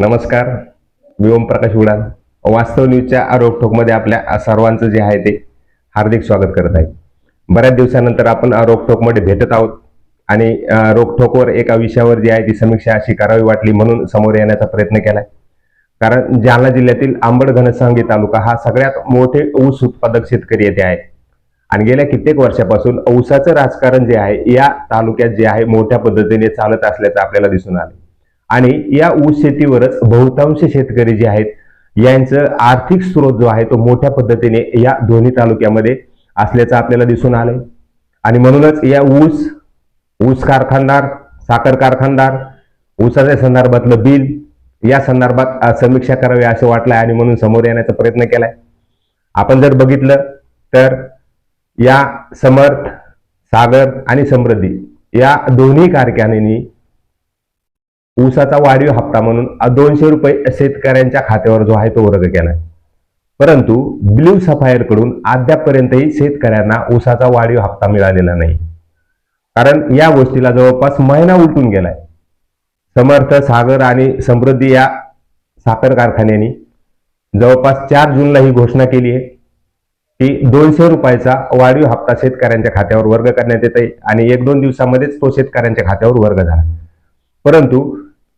नमस्कार. मी ओमप्रकाश उडान. वास्तव न्यूजच्या रोकठोकमध्ये आपल्या सर्वांचं जे आहे ते हार्दिक स्वागत करत आहे. बऱ्याच दिवसानंतर आपण रोकठोकमध्ये भेटत आहोत आणि अ, एका विषयावर जी आहे ती समीक्षा अशी करावी वाटली म्हणून समोर येण्याचा प्रयत्न केलाय. कारण जालना जिल्ह्यातील आंबड घनसांगी तालुका हा सगळ्यात मोठे ऊस उत्पादक शेतकरी येथे आहे. आणि गेल्या कित्येक वर्षापासून ऊसाचं राजकारण जे आहे या तालुक्यात जे आहे मोठ्या पद्धतीने चालत असल्याचं आपल्याला दिसून आलं आणि या ऊस शेतीवरच बहुतांश शेतकरी जे आहेत यांचं आर्थिक स्रोत जो आहे तो मोठ्या पद्धतीने या दोन्ही तालुक्यामध्ये असल्याचं आपल्याला दिसून आलंय. आणि म्हणूनच या ऊस ऊस कारखानदार साखर कारखानदार ऊसाच्या संदर्भातलं बिल या संदर्भात समीक्षा करावी असं वाटलंय आणि म्हणून समोर येण्याचा प्रयत्न केलाय. आपण जर बघितलं तर या समर्थ सागर आणि समृद्धी या दोन्ही कारखान्यांनी ऊसाचा वाढीव हप्ता म्हणून दोनशे रुपये शेतकऱ्यांच्या खात्यावर जो आहे तो वर्ग केलाय. परंतु ब्ल्यू सफायरकडून अद्यापपर्यंतही शेतकऱ्यांना ऊसाचा वाढीव हप्ता मिळालेला नाही. कारण या गोष्टीला जवळपास महिना उलटून गेलाय. समर्थ सागर आणि समृद्धी या साखर कारखान्यानी जवळपास चार जूनला ही घोषणा केली आहे की दोनशे रुपयाचा वाढीव हप्ता शेतकऱ्यांच्या खात्यावर वर्ग करण्यात येत आहे आणि एक दोन दिवसामध्येच तो शेतकऱ्यांच्या खात्यावर वर्ग झाला. परंतु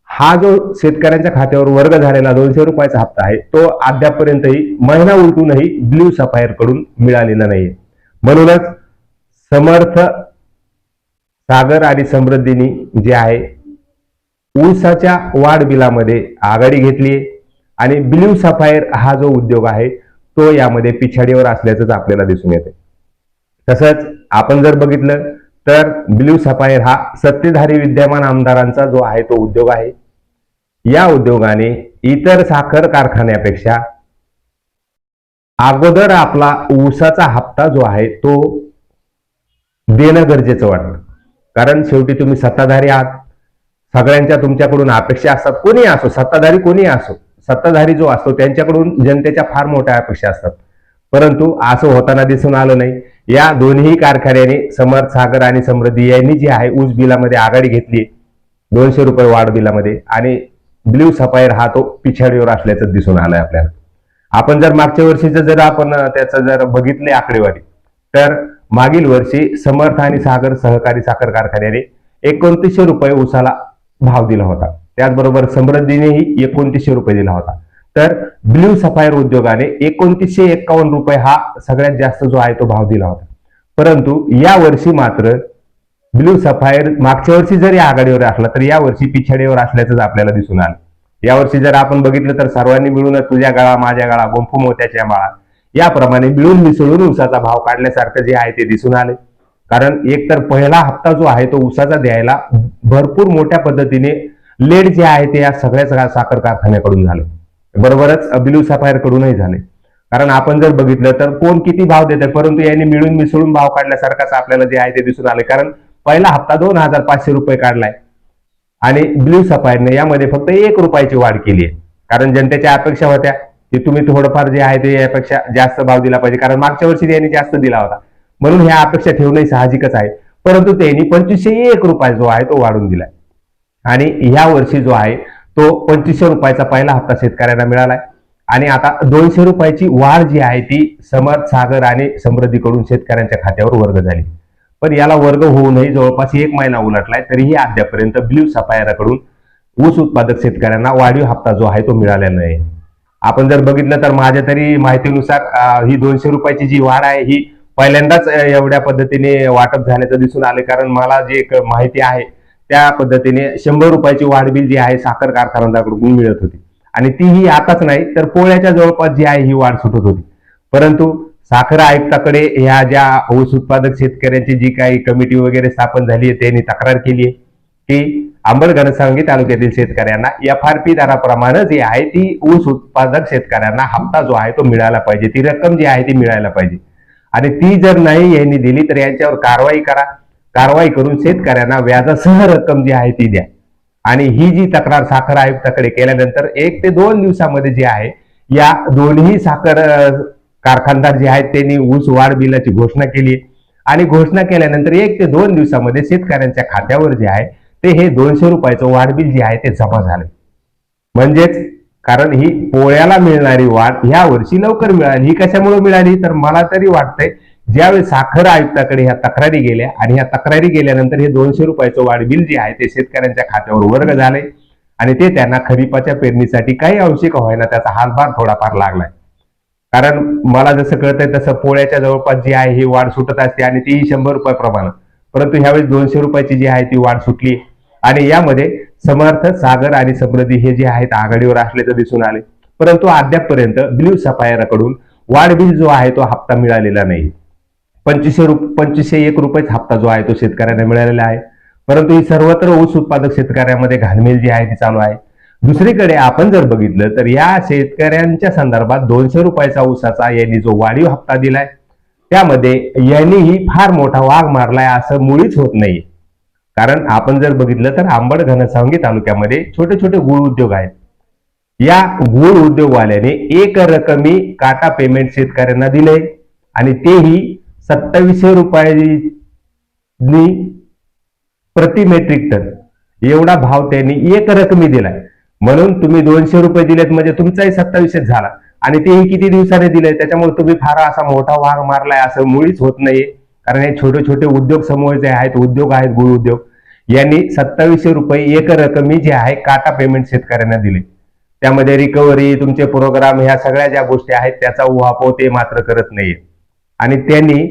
हा जो शेतकऱ्यांच्या खात्यावर वर्ग झालेला दोनशे रुपयाचा हप्ता आहे तो अद्यापपर्यंतही महिना उलटूनही ब्ल्यू सफायरकडून मिळालेला नाहीये. म्हणूनच समर्थ सागर आणि समृद्धीनी जे आहे ऊसाच्या वाढ बिलामध्ये आघाडी घेतली आणि ब्ल्यू सफायर हा जो उद्योग आहे तो यामध्ये पिछाडीवर असल्याचंच आपल्याला दिसून येते तसंच आपण जर बघितलं तर ब्ल्यू सफायर हा सत्तेधारी विद्यमान आमदारांचा जो आहे तो उद्योग आहे. या उद्योगाने इतर साखर कारखान्यापेक्षा अगोदर आपला ऊसाचा हप्ता जो आहे तो देणं गरजेचं वाटतं. कारण शेवटी तुम्ही सत्ताधारी आहात. सगळ्यांच्या तुमच्याकडून अपेक्षा असतात. कोणी असो सत्ताधारी कोणी असो सत्ताधारी जो असतो त्यांच्याकडून जनतेच्या फार मोठ्या अपेक्षा असतात. परंतु असं होताना दिसून आलं नाही. या दोन्ही कारखान्याने समर्थ सागर आणि समृद्धी यांनी जी आहे ऊस बिलामध्ये आघाडी घेतली दोनशे रुपये वाढ बिलामध्ये आणि ब्ल्यू सफायर हा तो पिछाडीवर असल्याचं दिसून आलंय आपल्याला. आपण जर मागच्या वर्षीचं जर आपण त्याचं जर बघितले आकडेवारी तर मागील वर्षी समर्थ आणि सागर सहकारी साखर कारखान्याने एकोणतीसशे रुपये ऊसाला भाव दिला होता. त्याचबरोबर समृद्धीनेही एकोणतीसशे रुपये दिला होता. तर ब्ल्यू सफायर उद्योगाने एकोणतीसशे एक्कावन्न रुपये हा सगळ्यात जास्त जो आहे तो भाव दिला होता. परंतु या वर्षी मात्र ब्ल्यू सफायर मागच्या वर्षी जरी आघाडीवर असला तर या वर्षी पिछाडीवर असल्याचंच आपल्याला दिसून आलं. यावर्षी जर आपण बघितलं तर सर्वांनी मिळूनच तुझ्या गाळा माझ्या गाळा गोंफू मोत्याच्या माळा याप्रमाणे मिळून मिसळून उसाचा भाव काढल्यासारखं जे आहे ते दिसून आले. कारण एक तर पहिला हप्ता जो आहे तो उसाचा द्यायला भरपूर मोठ्या पद्धतीने लेट जे आहे ते या सगळ्याच साखर कारखान्याकडून झालं. बरोबरच ब्ल्यू सफायर कडूनही झाले. कारण आपण जर बघितलं तर कोण किती भाव देतात परंतु यांनी मिळून मिसळून भाव काढल्यासारखाच आपल्याला जे आहे ते दिसून आले. कारण पहिला हप्ता दोन हजार पाचशे रुपये काढलाय. आणि ब्ल्यू सफायरने यामध्ये फक्त एक रुपयाची वाढ केली आहे. कारण जनतेच्या अपेक्षा होत्या की तुम्ही थोडंफार जे आहे ते यापेक्षा जास्त भाव दिला पाहिजे. कारण मागच्या वर्षी त्यांनी जास्त दिला होता. म्हणून ह्या अपेक्षा ठेवणंही साहजिकच आहे. परंतु त्यांनी पंचवीसशे एक रुपया जो आहे तो वाढून दिलाय. आणि ह्या वर्षी जो आहे तो पंचवीसशे रुपयाचा पहिला हप्ता शेतकऱ्यांना मिळालाय. आणि आता दोनशे रुपयाची वाढ जी आहे ती समर्थ सागर आणि समृद्धीकडून शेतकऱ्यांच्या खात्यावर वर्ग झाली. पण याला वर्ग होऊनही जवळपास एक महिना उलटलाय तरीही अद्यापर्यंत ब्ल्यू सफायराकडून ऊस उत्पादक शेतकऱ्यांना वाढीव हप्ता जो आहे तो मिळालेला नाही. आपण जर बघितलं तर माझ्या तरी माहितीनुसार ही दोनशे रुपयाची जी वाढ आहे ही पहिल्यांदाच एवढ्या पद्धतीने वाटप झाल्याचं दिसून आले. कारण मला जी एक माहिती आहे त्या पद्धतीने शंभर रुपयाची वाढ बिल जी आहे साखर कारखानदाराकडून मिळत होती. आणि तीही आताच नाही तर पोळ्याच्या जवळपास जी आहे ही वाढ सुटत होती. परंतु साखर आयुक्ताकडे ह्या ज्या ऊस उत्पादक शेतकऱ्यांची जी काही कमिटी वगैरे स्थापन झाली आहे त्यांनी तक्रार केली आहे की आंबड घनसावंगी तालुक्यातील शेतकऱ्यांना एफ आर पी दराप्रमाणे जी आहे ती ऊस उत्पादक शेतकऱ्यांना हप्ता जो आहे तो मिळायला पाहिजे. ती रक्कम जी आहे ती मिळायला पाहिजे. आणि ती जर नाही यांनी दिली तर यांच्यावर कारवाई करा. कारवाई करून शेतकऱ्यांना व्याजासह रक्कम जी आहे ती द्या. आणि ही जी तक्रार साखर आयुक्ताकडे केल्यानंतर एक ते दोन दिवसामध्ये जी आहे या दोन्ही साखर कारखानदार जे आहेत त्यांनी ऊस वाढ बिलाची घोषणा केली आणि घोषणा केल्यानंतर एक ते दोन दिवसामध्ये शेतकऱ्यांच्या खात्यावर जे आहे ते हे दोनशे रुपयाचं वाढ बिल जे आहे ते जमा झालं. म्हणजेच कारण ही पोळ्याला मिळणारी वाढ ह्या वर्षी लवकर मिळाली. ही कशामुळे मिळाली? तर मला तरी वाटतंय ज्यावेळी साखर आयुक्ताकडे ह्या तक्रारी गेल्या आणि ह्या तक्रारी गेल्यानंतर हे दोनशे रुपयाचं वाढ बिल जे आहे ते शेतकऱ्यांच्या खात्यावर वर्ग झाले. आणि ते त्यांना खरीपाच्या पेरणीसाठी काही आवश्यक व्हायला त्याचा हातभार थोडाफार लागलाय. कारण मला जसं कळतंय तसं पोळ्याच्या जवळपास जी आहे ही वाढ सुटत असते आणि तीही शंभर रुपये प्रमाण. परंतु ह्यावेळेस दोनशे रुपयाची जी आहे ती वाढ सुटली. आणि यामध्ये समर्थ सागर आणि समृद्धी हे जे आहेत आघाडीवर असल्याचं दिसून आले. परंतु अद्यापपर्यंत ब्ल्यू सफायराकडून वाढ बिल जो आहे तो हप्ता मिळालेला नाही. पंचवीसशे रुप पंचवीसशे एक रुपयेच हप्ता जो आहे तो शेतकऱ्यांना मिळालेला आहे. परंतु ही सर्वत्र ऊस उत्पादक शेतकऱ्यामध्ये घालमेल जी आहे ती चालू आहे. दुसरीकडे आपण जर बघितलं तर या शेतकऱ्यांच्या संदर्भात दोनशे रुपयाचा ऊसाचा यांनी जो वाढीव हप्ता दिलाय त्यामध्ये यांनीही फार मोठा वाघ मारलाय असं मुळीच होत नाही कारण आपण जर बघितलं तर आंबड घनसावंगी तालुक्यामध्ये छोटे छोटे गुळ उद्योग आहेत. या गुळ उद्योगवाल्याने एक रकमी काटा पेमेंट शेतकऱ्यांना दिले आणि तेही सत्तावीसशे रुपयांनी प्रति मेट्रिक टन. एवढा भाव त्यांनी एक रकमी दिलाय. म्हणून तुम्ही दोनशे रुपये दिलेत म्हणजे तुमचाही सत्तावीसशेच झाला. आणि तेही किती दिवसाने दिले त्याच्यामुळे तुम्ही फार असा मोठा वाघ मारलाय असं मुळीच होत नाहीये. कारण हे छोटे छोटे उद्योग समूह जे आहेत उद्योग आहेत गुळ उद्योग यांनी सत्तावीसशे रुपये एक रकमी जे आहे काटा पेमेंट शेतकऱ्यांना दिले. त्यामध्ये रिकव्हरी तुमचे प्रोग्राम ह्या सगळ्या ज्या गोष्टी आहेत त्याचा उहापोह ते मात्र करत नाहीये. आणि त्यांनी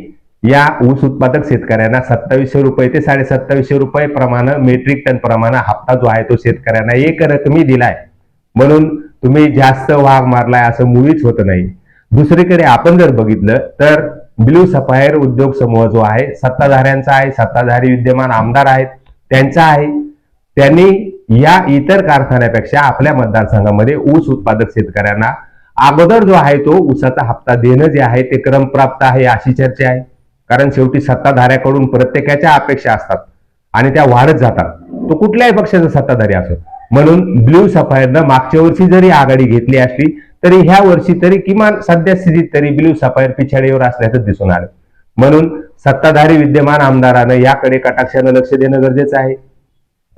या ऊस उत्पादक शेतकऱ्यांना सत्तावीसशे रुपये ते साडे सत्तावीसशे रुपये प्रमाण मेट्रिक टन प्रमाण हप्ता जो आहे तो शेतकऱ्यांना एक रकमी दिलाय. म्हणून तुम्ही जास्त वाघ मारलाय असं मुळीच होत नाही. दुसरीकडे आपण जर बघितलं तर ब्ल्यू सफायर उद्योग समूह जो आहे सत्ताधाऱ्यांचा आहे सत्ताधारी विद्यमान आमदार आहेत त्यांचा आहे. त्यांनी या इतर कारखान्यापेक्षा आपल्या मतदारसंघामध्ये ऊस उत्पादक शेतकऱ्यांना अगोदर जो आहे तो उसाचा हप्ता देणं जे आहे ते क्रमप्राप्त आहे अशी चर्चा आहे. कारण शेवटी सत्ताधाऱ्याकडून प्रत्येकाच्या अपेक्षा असतात आणि त्या वाढत जातात. तो कुठल्याही पक्षाचा सत्ताधारी असो. म्हणून ब्ल्यू सफायरनं मागच्या वर्षी जरी आघाडी घेतली असली तरी ह्या वर्षी तरी किमान सध्या स्थितीत तरी ब्ल्यू सफायर पिछाडीवर असल्याचं दिसून आलं. म्हणून सत्ताधारी विद्यमान आमदारानं याकडे कटाक्षानं लक्ष देणं गरजेचं आहे.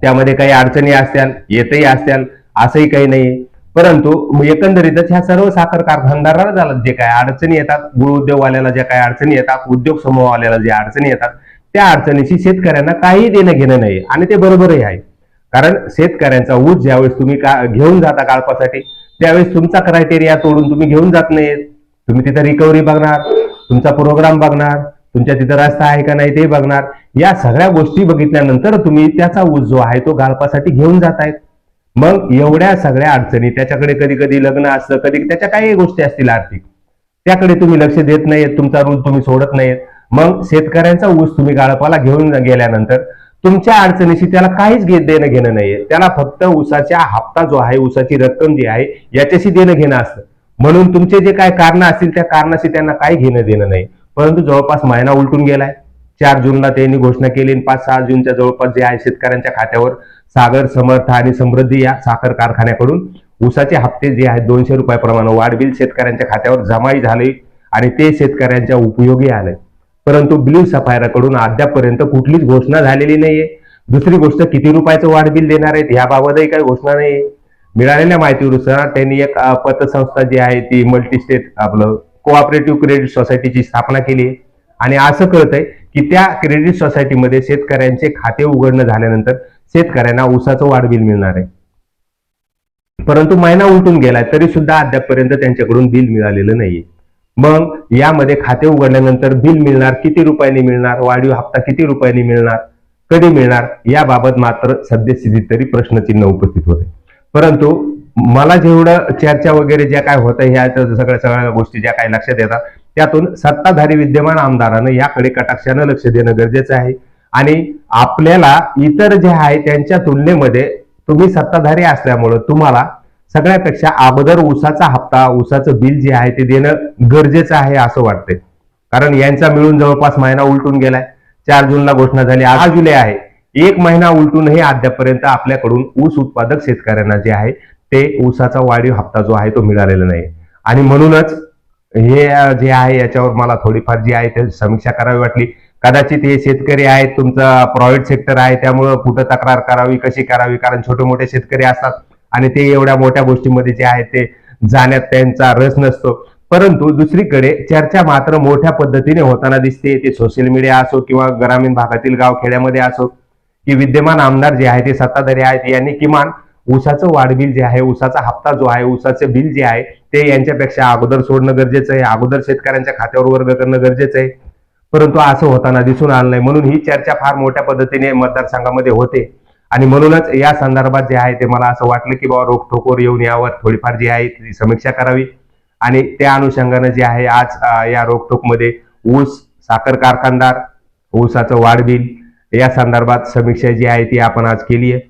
त्यामध्ये काही अडचणी असत्याल येतही असत्याल असंही काही नाही परंतु एकंदरीतच ह्या सर्व साखर कारखानदाराला झालं जे काय अडचणी येतात गुळ उद्योगवाल्याला ज्या काही अडचणी येतात उद्योग समूहवाल्याला ज्या अडचणी येतात त्या अडचणीशी शेतकऱ्यांना काही देणं घेणं नाही आणि ते बरोबरही आहे. कारण शेतकऱ्यांचा ऊस ज्यावेळेस तुम्ही का घेऊन जाता काळपासाठी त्यावेळेस तुमचा क्रायटेरिया तोडून तुम्ही घेऊन जात नाहीत. तुम्ही तिथं रिकव्हरी बघणार तुमचा प्रोग्राम बघणार तुमच्या तिथं रस्ता आहे का नाही ते बघणार. या सगळ्या गोष्टी बघितल्यानंतर तुम्ही त्याचा ऊस जो आहे तो गाळपासाठी घेऊन जात आहेत मग एवढ्या सगळ्या अडचणी त्याच्याकडे कधी कधी लग्न असतं कधी त्याच्या काही गोष्टी असतील आर्थिक. त्याकडे तुम्ही लक्ष देत नाहीत तुमचा रूल तुम्ही सोडत नाहीत. मग शेतकऱ्यांचा ऊस तुम्ही गाळपाला घेऊन गेल्यानंतर तुमच्या अडचणीशी त्याला काहीच देणं घेणं नाहीये. त्याला फक्त ऊसाचा हप्ता जो आहे ऊसाची रक्कम जी आहे याच्याशी देणं घेणं असतं. म्हणून तुमचे जे काय कारण असतील त्या कारणाशी त्यांना काही घेणं देणं नाही. परंतु जवळपास महिना उलटून गेलाय. चार जूनला त्यांनी घोषणा केली आणि पाच सहा जूनच्या जवळपास जे आहे शेतकऱ्यांच्या खात्यावर सागर समर्थ आणि समृद्धी या साखर कारखान्याकडून ऊसाचे हप्ते जे आहेत दोनशे रुपयाप्रमाणे वाढबिल शेतकऱ्यांच्या खात्यावर जमाही झाले आणि ते शेतकऱ्यांच्या उपयोगी आले. परंतु ब्ल्यू सफायराकडून अद्यापपर्यंत कुठलीच घोषणा झालेली नाहीये. दुसरी गोष्ट किती रुपयाचं वाढबिल देणार आहेत याबाबतही काही घोषणा नाही मिळालेल्या माहितीनुसार त्यांनी एक पतसंस्था जी आहे ती मल्टी स्टेट आपलं कोऑपरेटिव्ह क्रेडिट सोसायटीची स्थापना केली आणि असं कळतंय की त्या क्रेडिट सोसायटीमध्ये शेतकऱ्यांचे खाते उघडणं झाल्यानंतर शेतकऱ्यांना ऊसाचं वाढबिल मिळणार आहे. परंतु महिना उलटून गेलाय तरी सुद्धा अद्यापपर्यंत त्यांच्याकडून बिल मिळालेलं नाहीये. मग यामध्ये खाते उघडल्यानंतर बिल मिळणार किती रुपयांनी मिळणार वाढीव हप्ता किती रुपयांनी मिळणार कधी मिळणार याबाबत मात्र सद्यस्थितीत तरी प्रश्नचिन्ह उपस्थित होते. परंतु मला जेवढं चर्चा वगैरे ज्या काय होतं ह्या सगळ्या सगळ्या गोष्टी ज्या काही लक्षात येतात त्यातून सत्ताधारी विद्यमान आमदारानं याकडे कटाक्षानं लक्ष देणं गरजेचं आहे. आणि आपल्याला इतर जे आहे त्यांच्या तुलनेमध्ये तुम्ही सत्ताधारी असल्यामुळं तुम्हाला सगळ्यापेक्षा अगोदर ऊसाचा हप्ता ऊसाचं बिल जे आहे ते देणं गरजेचं आहे असं वाटतंय. कारण यांचा मिळून जवळपास महिना उलटून गेलाय. चार जूनला घोषणा झाली आठ जुलै आहे. एक महिना उलटूनही अद्यापर्यंत आपल्याकडून ऊस उत्पादक शेतकऱ्यांना जे आहे ते ऊसाचा वाढीव हप्ता जो आहे तो मिळालेला नाही. आणि म्हणूनच हे जे आहे याच्यावर मला थोडीफार जी आहे ते समीक्षा करावी वाटली. कदाचित हे शेतकरी आहेत तुमचं प्रायव्हेट सेक्टर आहे त्यामुळं कुठं तक्रार करावी कशी करावी? कारण छोटे मोठे शेतकरी असतात आणि ते एवढ्या मोठ्या गोष्टींमध्ये जे आहे ते जाण्यात त्यांचा रस नसतो. परंतु दुसरीकडे चर्चा मात्र मोठ्या पद्धतीने होताना दिसते. ते सोशल मीडिया असो किंवा ग्रामीण भागातील गाव खेड्यामध्ये असो की विद्यमान आमदार जे आहे ते सत्ताधारी आहेत यांनी किमान ऊसाचं वाढबिल जे आहे ऊसाचा हप्ता जो आहे ऊसाचे बिल जे आहे ते यांच्यापेक्षा अगोदर सोडणं गरजेचं आहे अगोदर शेतकऱ्यांच्या खात्यावर वर्ग करणं गरजेचं आहे. परंतु असं होताना दिसून आलं नाही. म्हणून ही चर्चा फार मोठ्या पद्धतीने मतदारसंघामध्ये होते. आणि म्हणूनच या संदर्भात जे आहे ते मला असं वाटलं की बाबा रोखठोकवर येऊन यावर थोडीफार जी आहे ती समीक्षा करावी. आणि त्या अनुषंगानं जे आहे आज या रोखठोकमध्ये ऊस साखर कारखानदार ऊसाचं वाढ बिल या संदर्भात समीक्षा जी आहे ती आपण आज केली आहे.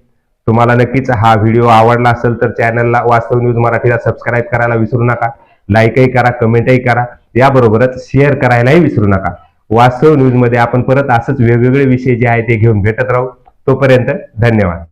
तुम्हाला नक्कीच हा व्हिडिओ आवडला असेल तर चॅनलला वास्तव न्यूज मराठीला सबस्क्राईब करायला विसरू नका. लाईकही करा कमेंटही करा. याबरोबरच शेअर करायलाही विसरू नका. वास्तव न्यूजमध्ये आपण परत असंच वेगवेगळे विषय जे आहे ते घेऊन भेटत राहू. तोपर्यंत धन्यवाद.